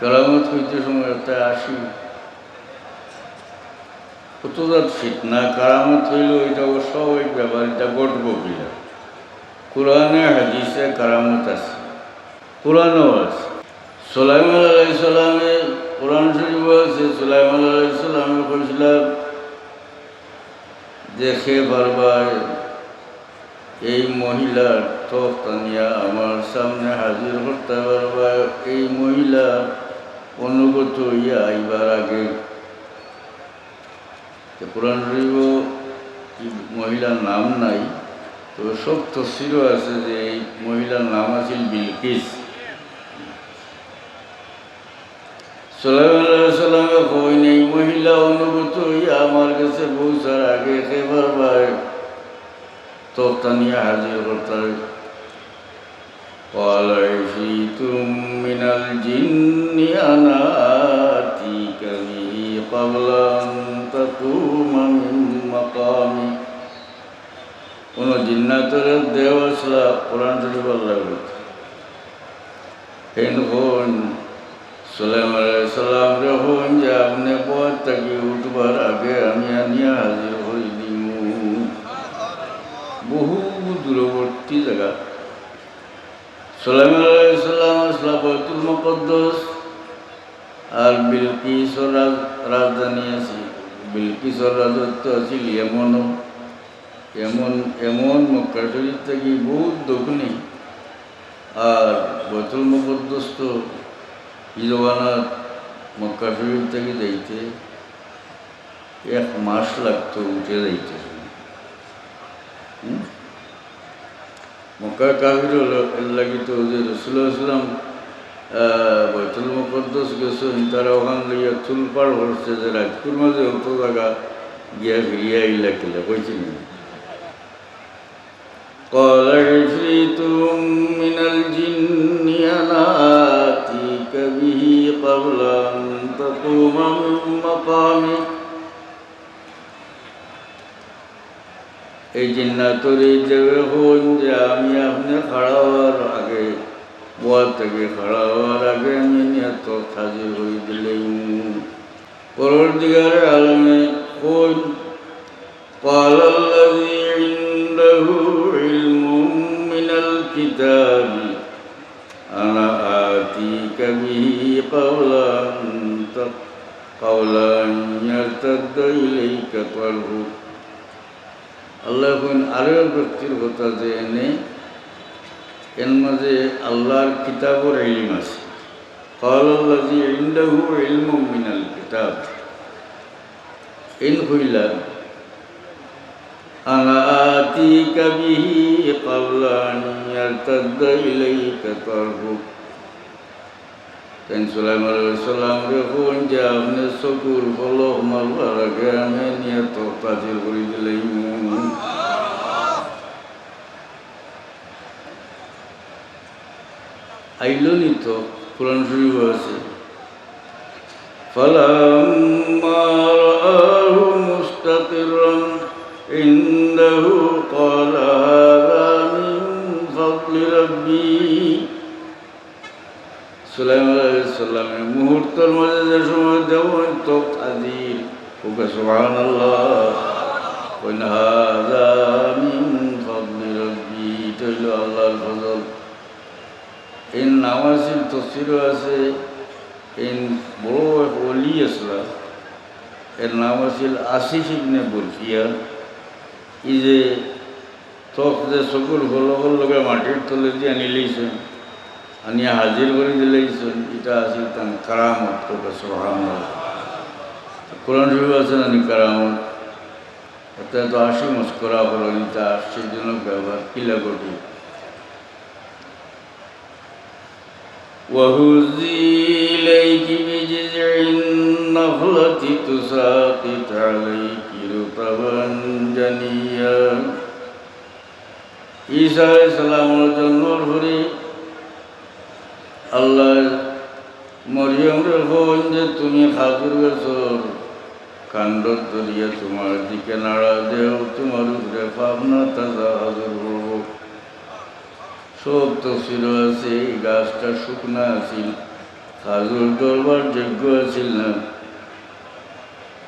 কারামত হইতে সময় একটা আসি। কতজাত ফিতনা কারামত হইল, এটা অস্বাভাবিক ব্যাপার, এটা ঘটব কিনা কোরআনে, হাদিসে কারামত আছে, কোরআনও আছে। সোলাইমান আলাইসাল্লামে কোরআন শরীফ আছে, সোলাইমান আলাইসাল্লামে কইছিলাম দেখে বারবার এই মহিলার তফতানিয়া আমার সামনে হাজির করতে পারবা এই মহিলা অনুগত হইয়া আইবার আগে তো কোরআন মহিলার নাম নাই তো সব তসিরও আছে যে এই মহিলার নাম আছিল বিলকিস। সাল্লামে কইন, এই মহিলা অনুগত হইয়া আমার কাছে পৌঁছার আগে একেবার বার তফতানিয়া হাজির করতে قال عفريت من الجن أنا آتيك به قبل أن تقوم من مقامك কোন জিন্নাতের দেহ আসলা কোরআন শরীফ আল্লাহ হেন হন সালাম সালাম রহন যে আপনি পথ থেকে উঠবার আগে আমি আনিয়া হাজির হই দিমু বহু দূরবর্তী জায়গা আসলা মকদ্দস আর বিলকিসর রাজ- রাজধানী আছে বিলকিসর রাজত্ব আছিল এমনও এমন এমন মক্কা শরীফ থেকে বহুত দক্ষিণে আর বৈতুল মকদ্দস তো ইজওয়ানাত মক্কা শরীফ থেকে যাইতে এক মাস লাগতো উঠে যাইতে মক্কা কাবির হলো এর লাগি তো যে রসুল্লাহ ইসলাম বৈতুল মুকদ্দস গেছেন, তারা ওখান লইয়া চুল পার হচ্ছে যে রাজপুর মাঝে অত জায়গা গিয়া ফিরিয়া ইলা কিলা কইছি না এই জিন্নাতর এই দেবে হন যে আমি আপনি খাড়া হওয়ার আগে বল থেকে খাড়া হওয়ার আগে আমি নিয়ত হাজির হয়ে দিলেই পরের দিগারে আলমে হন قال الذي عنده علم من الكتاب أنا آتيك به قبل أن ت- قبل أن يرتد إليك طرفك আল্লাহ এখন আরও এক ব্যক্তির কথা যে এনে এর মাঝে আল্লাহর কিতাবর ইলিম আছে قال الذي عنده علم من الكتاب إن قيل أنا آتيك به قبل أن يرتد إليك طرفك তেন সুলাইমান আলাইসাল্লাম রেখুন যে আপনি চকুর ফলক মারবার আগে আমি নিয়ে তো তাজির করে দিলেই আইল নি তো কোরআন শরীফ আছে فلما رآه مستقرا عنده قال هذا من فضل ربي সুলাইমান আলাইসাল্লামের মুহূর্তের মাঝে যে সময় দেব তো আজির ওকে রাব্বি আল্লাহর ফজল। এই নামাজির তফসিরও আছে এই বড় এক অলি আসলা এর নাম আছিল আশিস ইবনে বরফিয়া ই যে তখ যে চকুর হলকর লগে মাটির তলে দিয়ে আনি লইছেন। আনিয়া হাজির করে দিলেইছেন এটা আছিল তান কারামত তোকে সোহান কোরআন শরীফ আছে নানি কারামত এটা তো আশি মস্করা হলো এটা আশ্চর্যজনক ব্যবহার কিলা কোটি وهزي إليك بجذع النخلة تساقط عليك رطبا جنيا ঈসা ইসলামের জন্মর আল্লাহ মরিয়মের হন যে তুমি খাজুর গেছর কাণ্ড তরিয়া তোমার দিকে নাড়া দেও, তোমার উপরে পাবনা তাজা হাজুর করব সব তফসির আছে, এই গাছটা শুকনা আছিল, হাজুর দরবার যোগ্য আছিল না।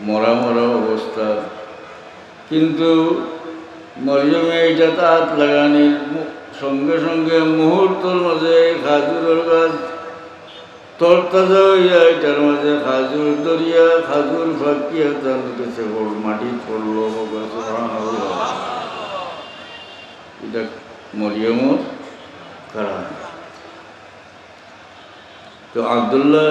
মরা মরা অবস্থা। কিন্তু মরিয়মে এইটা হাত লাগানির সঙ্গে সঙ্গে মুহূর্তর মাঝে খাজুরের গাছ তরতাজা হইয়া এটার মাঝে খাজুর দরিয়া, খাজুর ফাঁকিয়া তার কাছে পড়ল মাটি পড়ল। এটা মরিয়মর কারণ তো আবদুল্লাহ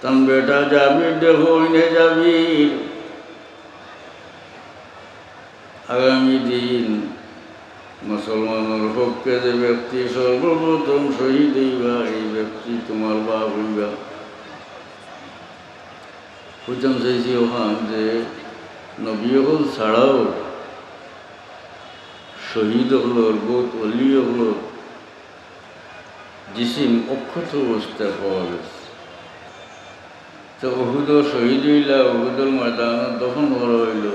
তার বেটা জাবির দেখো ইনে জাবির। আগামী দিন মুসলমানের পক্ষে যে ব্যক্তি সর্বপ্রথম শহীদ হইবা, এই ব্যক্তি তোমার বাপ হইবা। বুঝতাম চাইছি ওখান যে নবী হল ছাড়াও শহীদ হলোর বহুত অলি হলো, জিসিম অক্ষত অবস্থায় পাওয়া গেছে। তো অহুদ শহীদ হইলা অহুদর ময়দানত দফন করা হইল।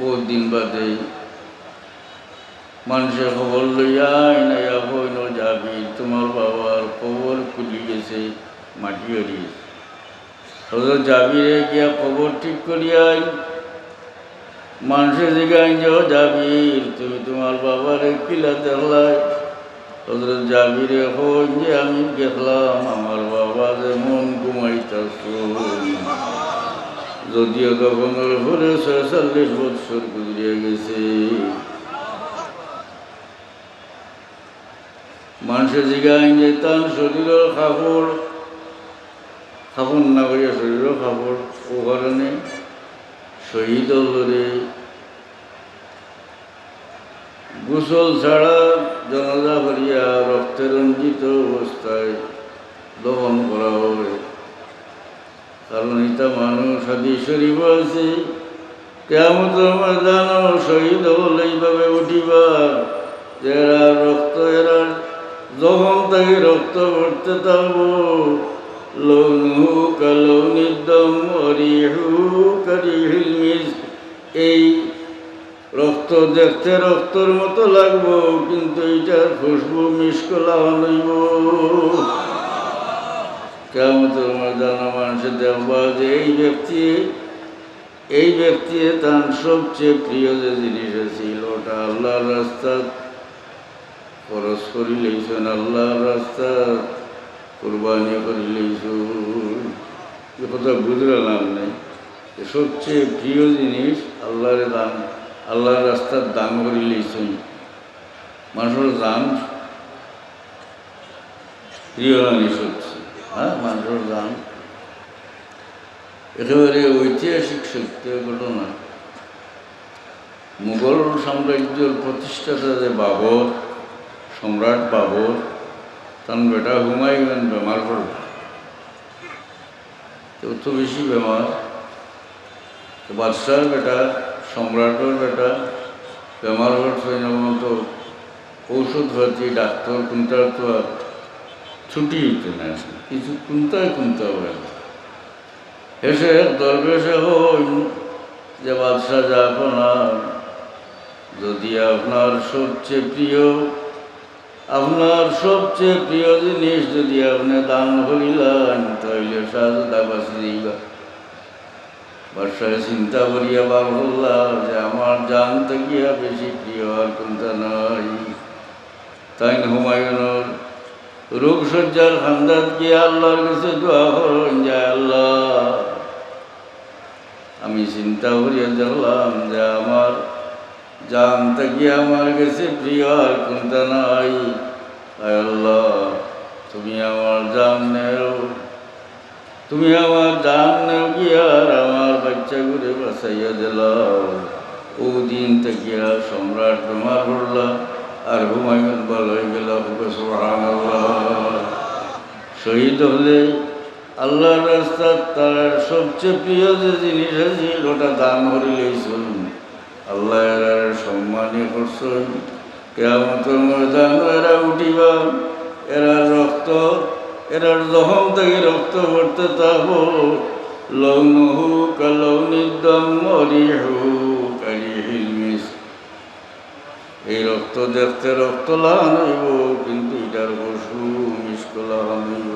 বহুত দিন বাদে মানুষের খবর লইয়া ইনাইয়া হইল যাবি, তোমার বাবার খবর খুলি গেছে, মাটি হারিয়েছে হজর যাবিরে গিয়া খবর ঠিক করিয়া মানুষের জিগাই যে যাবির তুমি তোমার বাবারে কিলা দেখলাই। হজরত জাবিরে হই যে আমি গেলাম আমার বাবা যে মন ঘুমাইতাছ। যদিও তখন ওর ছয় চল্লিশ বৎসর গুজরিয়ে গেছে। মানুষের জিগাই যে তার শরীরের কাপড় কাপড় না করিয়া শরীরের কাপড় ও কারণে শহীদ হলরে গোসল ছাড়া জনাজা করিয়া রক্তে রঞ্জিত অবস্থায় দহন করা হবে। কারণ এটা মানুষ হাদি শরীফ আছে কেমন ময়দান শহীদ হল এইভাবে উঠিবা এরা রক্ত এরা যখন তাকে রক্ত ভরতে থাকব লৌনহু কালৌনিদ্দম অরিহু মিস এই রক্ত দেখতে রক্তর মতো লাগবো, কিন্তু এইটার খুশবু মিসকলা হইব। কেমন ময়দানা মানুষের দেখবা যে এই ব্যক্তি এই ব্যক্তি তার সবচেয়ে প্রিয় যে জিনিস ছিল ওটা আল্লাহর রাস্তা। খরচ করি লইছেন আল্লাহর রাস্তা, কোরবানি করি লইছুন এ কথা বুঝলাম নেই। সবচেয়ে প্রিয় জিনিস আল্লাহর দান, আল্লাহর রাস্তার দান করি লইছুন মানুষের দান প্রিয় জিনিস হচ্ছে হ্যাঁ? মানুষের দান। একেবারে ঐতিহাসিক সত্য ঘটনা। মুঘল সাম্রাজ্যের প্রতিষ্ঠাতা যে বাবর সম্রাট বাবর তার বেটা হুমায়ুন বেমার পড়ল অত বেশি বেমার, তো বাদশার বেটা, সম্রাটের বেটা বেমার পড়ছে তো ঔষধ ভাতি, ডাক্তার কোনটার তো আর ছুটি হইতে না কিছু কোনটায় কোনটা হয় এসে দরবেশে হই যে, বাদশাহ যা আপনার যদি আপনার সবচেয়ে প্রিয় আপনার সবচেয়ে প্রিয় জিনিস যদি আপনি দান করিলেন তাহলে সাজদা বাসি দিবা বাদশাহ চিন্তা করিয়া বাবুল্লাহ যে আমার জান গিয়া বেশি প্রিয় আর কোনটা নাই। তাই হুমায়ুনের রোগসজ্জার খান্দাত গিয়ে আল্লাহর কাছে দোয়া করেন, যে আল্লাহ, আমি চিন্তা করিয়া দেখলাম যে আমার জান থেকে আমার কাছে প্রিয় আর কোনটা নাই। আল্লাহ, তুমি আমার জান নেও। তুমি আমার জান নেও কি আর আমার বাচ্চা ঘুরে বাসাইয়া দিলাও। ও দিন থেকে সম্রাট বেমার পড়লাম আর হুমায়ুন বল হয়ে গেল শহীদ হলে আল্লাহর রাস্তা তার সবচেয়ে প্রিয় যে জিনিস আছে, ওটা দান করে লইছুন। আল্লাহ এরা সম্মানই করছেন। কেমন ময়দান এরা উঠিবা। এরা রক্ত, এরা জহম থেকে রক্ত ভরতে থাকব। লৌনহু কালৌনিদ্দম মরিহু কারিহিল মিস। এই রক্ত দেখতে রক্ত লাগান হইব, কিন্তু এটার পশু মিস মুশকিল আহমেদ